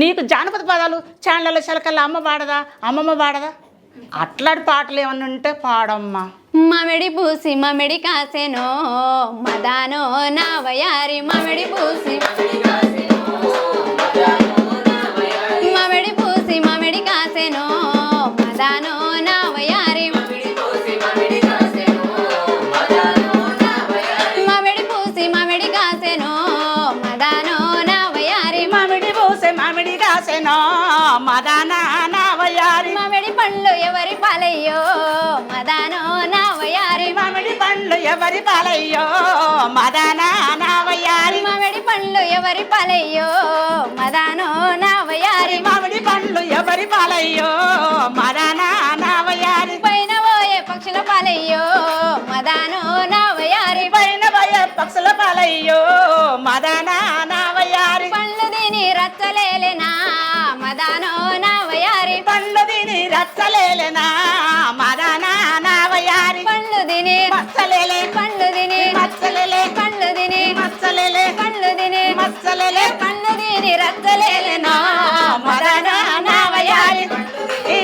నీకు జానపద పదాలు చాండల శలకల్లా అమ్మ పాడదా అమ్మమ్మ పాడదా? అట్లాంటి పాటలు ఏమన్నా ఉంటే పాడమ్మా. మామిడి పూసి మామిడి కాసేనో మదానో నా వయారి. మామిడి పూసి మామిడి పూసి మామిడి కాసేనో మదానో మదానా నావయారి మామిడి పండ్లు ఎవరి పాలయ్యో? మదానో నా వయారి మామిడి పండ్లు ఎవరి పాలయ్యో? మదానా నావయారి మామిడి పండ్లు ఎవరి పాలయ్యో? మదానో నా వయారి మామిడి పండ్లు తిని మచ్చలేలే పండ్లు తిని మచ్చలేలే పండ్లు తిని మచ్చలేలే పండ్లు తిని మచ్చలేలే పండ్లు తిని రచ్చలేలేనా మదనా నావయారి ఈ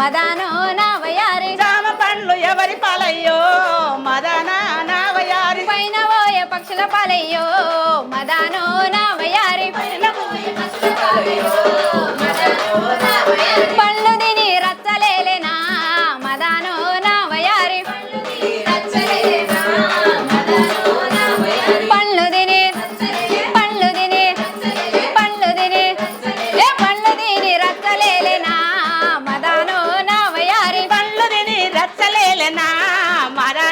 మదానో నా వయారి జామ పండ్లు ఎవరి పాలయ్యో? మదనా నావయారి. పైన పోయే పక్షుల పాలయ్యో? రచ్చలేలేనా మదనా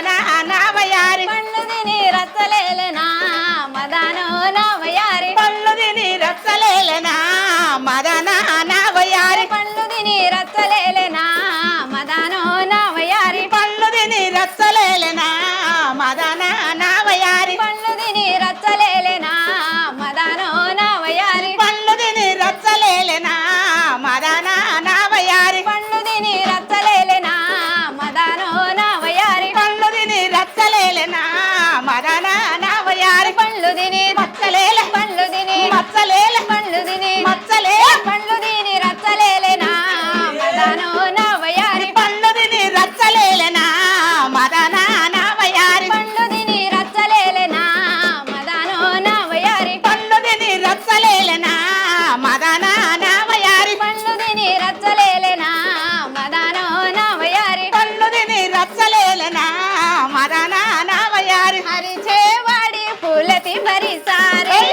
everybody's on it.